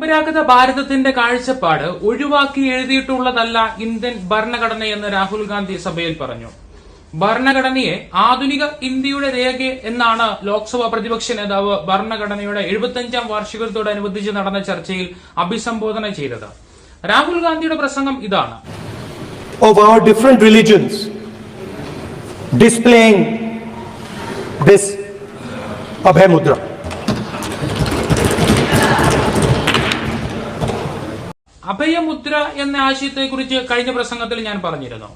പരമ്പരാഗത ഭാരതത്തിന്റെ കാഴ്ചപ്പാട് ഒഴിവാക്കി എഴുതിയിട്ടുള്ളതല്ല ഇന്ത്യൻ ഭരണഘടനയെന്ന് രാഹുൽ ഗാന്ധി സഭയിൽ പറഞ്ഞു. ഭരണഘടനയെ ആധുനിക ഇന്ത്യയുടെ രേഖ എന്നാണ് ലോക്സഭാ പ്രതിപക്ഷ നേതാവ് ഭരണഘടനയുടെ എഴുപത്തിയഞ്ചാം വാർഷികത്തോടനുബന്ധിച്ച് നടന്ന ചർച്ചയിൽ അഭിസംബോധന ചെയ്തത്. രാഹുൽ ഗാന്ധിയുടെ പ്രസംഗം ഇതാണ്. Of our different. അഭയമുദ്ര എന്ന ആശയത്തെക്കുറിച്ച് കഴിഞ്ഞ പ്രസംഗത്തിൽ ഞാൻ പറഞ്ഞിരുന്നു.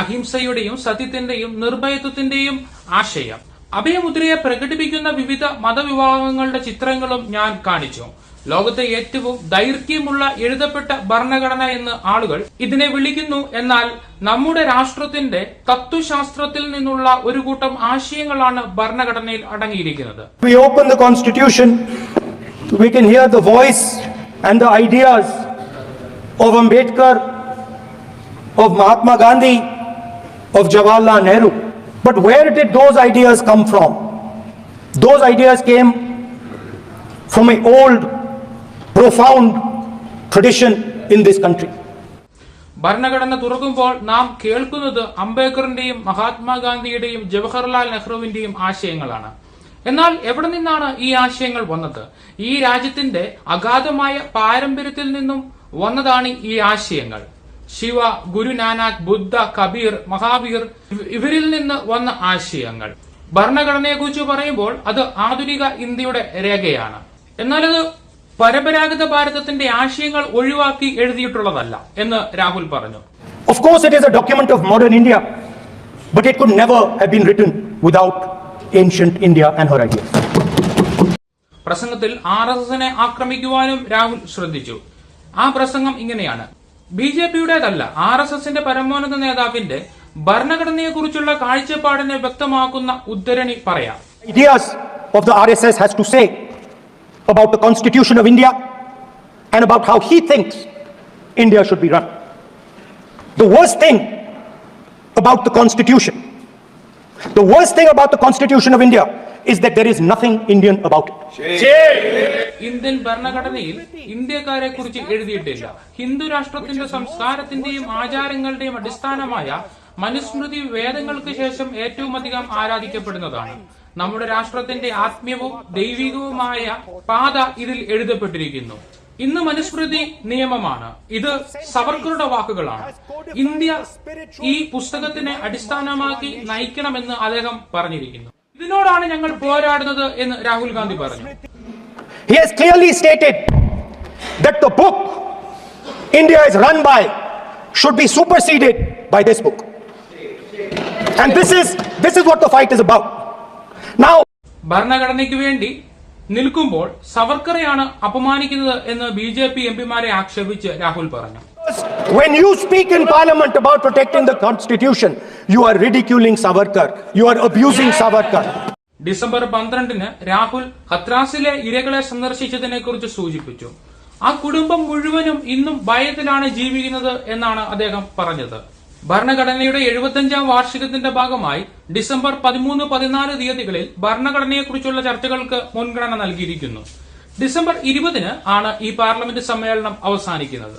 അഹിംസയുടെയും സത്യത്തിന്റെയും നിർഭയത്വത്തിന്റെയും ആശയം. അഭയമുദ്രയെ പ്രകടിപ്പിക്കുന്ന വിവിധ മതവിഭാഗങ്ങളുടെ ചിത്രങ്ങളും ഞാൻ കാണിച്ചു. ലോകത്തെ ഏറ്റവും ദൈർഘ്യമുള്ള എഴുതപ്പെട്ട ഭരണഘടന എന്ന് ആളുകൾ ഇതിനെ വിളിക്കുന്നു എന്നാൽ നമ്മുടെ രാഷ്ട്രത്തിന്റെ തത്വശാസ്ത്രത്തിൽ നിന്നുള്ള ഒരു കൂട്ടം ആശയങ്ങളാണ് ഭരണഘടനയിൽ അടങ്ങിയിരിക്കുന്നത്. We open the constitution we can hear the voice and the ideas of Ambedkar, of Mahatma Gandhi, of Jawaharlal Nehru. But where did those ideas come from? Those ideas came from an old, profound tradition in this country. ഭരണഘടന തുറക്കുമ്പോൾ നാം കേൾക്കുന്നത് അംബേദ്കറിന്റെയും മഹാത്മാഗാന്ധിയുടെയും ജവഹർലാൽ നെഹ്റുവിന്റെയും ആശയങ്ങളാണ് എന്നാൽ എവിടെ നിന്നാണ് ഈ ആശയങ്ങൾ വന്നത് ഈ രാജ്യത്തിന്റെ അഗാധമായ പാരമ്പര്യത്തിൽ നിന്നും വന്നതാണ് ഈ ആശയങ്ങൾ. ശിവ ഗുരുനാനാക്ക് ബുദ്ധ കബീർ മഹാവീർ ഇവരിൽ നിന്ന് വന്ന ആശയങ്ങൾ. ഭരണഘടനയെക്കുറിച്ച് പറയുമ്പോൾ അത് ആധുനിക ഇന്ത്യയുടെ രേഖയാണ്. എന്നാൽ അത് പരമ്പരാഗത ഭാരതത്തിന്റെ ആശയങ്ങൾ ഒഴിവാക്കി എഴുതിയിട്ടുള്ളതല്ല എന്ന് രാഹുൽ പറഞ്ഞു. Of course, it is a document of modern India, but it could never have been written without ancient India and her ideas. പ്രസംഗത്തിൽ ആർ എസ് എസിനെ ആക്രമിക്കുവാനും രാഹുൽ ശ്രദ്ധിച്ചു. ആ പ്രസംഗം ഇങ്ങനെയാണ് ബി ജെ പിയുടേതല്ല ആർ എസ് എസിന്റെ പരമോന്നത നേതാവിന്റെ ഭരണഘടനയെക്കുറിച്ചുള്ള കാഴ്ചപ്പാടിനെ വ്യക്തമാക്കുന്ന ഉദ്ധരണി പറയാം Ideas of the RSS has to say about the Constitution of India and about how he thinks India should be run. The worst thing about the Constitution, the worst thing about the Constitution of India is that there is nothing Indian about it. Indian ഭരണഘടനയിൽ ഇന്ത്യക്കാരെ കുറിച്ച് എഴുതിയിട്ടില്ല. ഹിന്ദു രാഷ്ട്രത്തിന്റെ സംസ്കാരത്തിന്റെയും ആചാരങ്ങളുടെയും അടിസ്ഥാനമായ മനുസ്മൃതി വേദങ്ങൾക്ക് ശേഷം ഏറ്റവും അധികം ആരാധിക്കപ്പെടുന്നതാണ്. നമ്മുടെ രാഷ്ട്രത്തിന്റെ ആത്മീയവും ദൈവികവുമായ പാത ഇതിൽ എഴുതപ്പെട്ടിരിക്കുന്നു. ഇന്ന് മനുസ്മൃതി നിയമമാണ്. ഇത് സവർക്കറുടെ വാക്കുകളാണ്. ഇന്ത്യ ഈ പുസ്തകത്തിനെ അടിസ്ഥാനമാക്കി നയിക്കണമെന്ന് അദ്ദേഹം പറഞ്ഞിരിക്കുന്നു. ഇതിനോടാണ് ഞങ്ങൾ പോരാടുന്നത് എന്ന് രാഹുൽ ഗാന്ധി പറഞ്ഞു He has clearly stated that the book India is run by should be superseded by this book. And this is this is what the fight is about. Now, ഭരണഘടനയ്ക്ക് വേണ്ടി നിൽക്കുമ്പോൾ സവർക്കറെയാണ് അപമാനിക്കുന്നത് എന്ന് ബി ജെ പി എം പിമാരെ ആക്ഷേപിച്ച് രാഹുൽ പറഞ്ഞു when you speak in parliament about protecting the constitution, you are ridiculing Savarkar you are abusing Savarkar December പന്ത്രണ്ടിന് രാഹുൽ ഹത്രാസിലെ ഇരകളെ സന്ദർശിച്ചതിനെ കുറിച്ച് സൂചിപ്പിച്ചു. ആ കുടുംബം മുഴുവനും ഇന്നും ഭയത്തിലാണ് ജീവിക്കുന്നത് എന്നാണ് അദ്ദേഹം പറഞ്ഞത്. ഭരണഘടനയുടെ എഴുപത്തിയഞ്ചാം വാർഷികത്തിന്റെ ഭാഗമായി ഡിസംബർ പതിമൂന്ന് പതിനാല് തീയതികളിൽ ഭരണഘടനയെക്കുറിച്ചുള്ള ചർച്ചകൾക്ക് മുൻഗണന നൽകിയിരിക്കുന്നു. ഡിസംബർ ഇരുപതിന് ആണ് ഈ പാർലമെന്റ് സമ്മേളനം അവസാനിക്കുന്നത്.